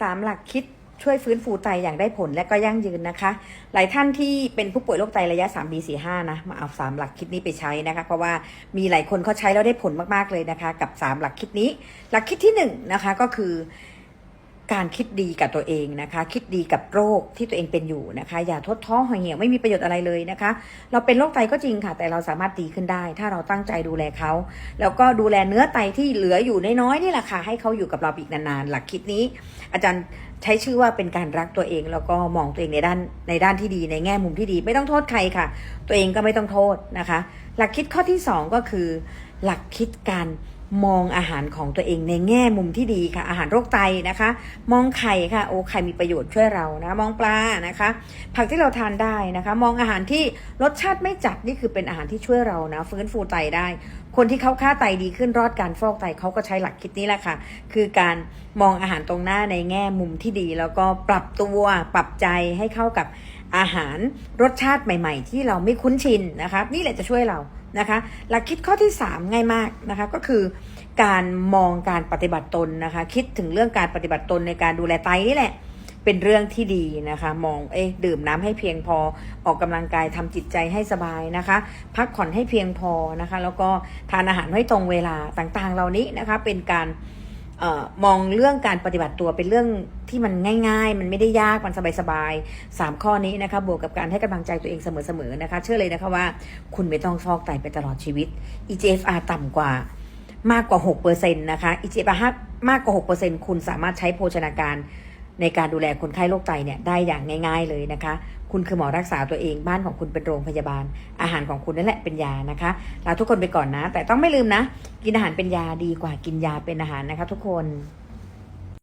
สามหลักคิดช่วยฟื้นฟูไตอย่างได้ผลและก็ยั่งยืนนะคะ หลายท่านที่เป็นผู้ป่วยโรคไตระยะ 3 B 4 5นะ มาเอา 3 หลักคิดนี้ไปใช้นะคะ เพราะว่ามีหลายคนเขาใช้แล้วได้ผลมากๆเลยนะคะ กับ 3 หลักคิดนี้ หลักคิดที่1นงนะคะก็คือ การคิดดีกับตัวเองนะคะ คิดดีกับโรคที่ตัวเองเป็นอยู่นะคะ อย่าทดท้อห่อเหี่ยวไม่มีประโยชน์อะไรเลยนะคะ เราเป็นโรคไตก็จริงค่ะ แต่เราสามารถดีขึ้นได้ ถ้าเราตั้งใจดูแลเขาแล้วก็ดูแลเนื้อไตที่เหลืออยู่น้อยๆนี่แหละค่ะให้เขาอยู่กับเราอีกนานๆ หลักคิดนี้ อาจารย์ใช้ชื่อว่าเป็นการรักตัวเองแล้วก็มองตัวเองในด้านในด้านที่ดีในแง่มุมที่ดี ไม่ต้องโทษใครค่ะ ตัวเองก็ไม่ต้องโทษนะคะ หลักคิดข้อที่สองก็คือ หลักคิดการ มองอาหารของตัวเองในแง่มุมที่ดีค่ะ อาหารโรคไตนะคะ มองไข่ค่ะ โอ้ไข่มีประโยชน์ช่วยเรานะ มองปลานะคะ ผักที่เราทานได้นะคะ มองอาหารที่รสชาติไม่จัดนี่คือเป็นอาหารที่ช่วยเรานะ ฟื้นฟูไตได้ คนที่เขาค่าไตดีขึ้นรอดการฟอกไตเขาก็ใช้หลักคิดนี้แหละค่ะ คือการมองอาหารตรงหน้าในแง่มุมที่ดี แล้วก็ปรับตัวปรับใจให้เข้ากับอาหารรสชาติใหม่ ๆ ที่เราไม่คุ้นชินนะคะ นี่แหละจะช่วยเรา นะคะหลักคิดข้อที่ 3 ง่ายมากนะคะก็คือการมองการปฏิบัติตนนะคะ คิดถึงเรื่องการปฏิบัติตนในการดูแลไตนี่แหละ เป็นเรื่องที่ดีนะคะ มองเอ๊ะดื่มน้ำให้เพียงพอออกกำลังกายทำจิตใจให้สบายนะคะ พักผ่อนให้เพียงพอนะคะ แล้วก็ทานอาหารให้ตรงเวลาต่างๆ เหล่านี้นะคะ เป็นการ มองเรื่องการปฏิบัติตัวเป็นเรื่องที่มันง่าย ๆ มันไม่ได้ยากมันสบายๆสามข้อนี้นะคะบวกกับการให้กำลังใจตัวเองเสมอๆนะคะ เชื่อเลยนะคะว่าคุณไม่ต้องฟอกไตไปตลอดชีวิต EGFR ต่ำกว่ามากกว่า6%นะคะ EGFR มากกว่า6%คุณสามารถใช้โภชนาการ ในการดูแลคนไข้โรคไตเนี่ยได้อย่างง่าย ๆเลยนะคะ คุณคือหมอรักษาตัวเองบ้านของคุณเป็นโรงพยาบาล อาหารของคุณนั่นแหละเป็นยานะคะลาทุกคนไปก่อนนะ แต่ต้องไม่ลืมนะ กินอาหารเป็นยาดีกว่ากินยาเป็นอาหารนะคะ ทุกคน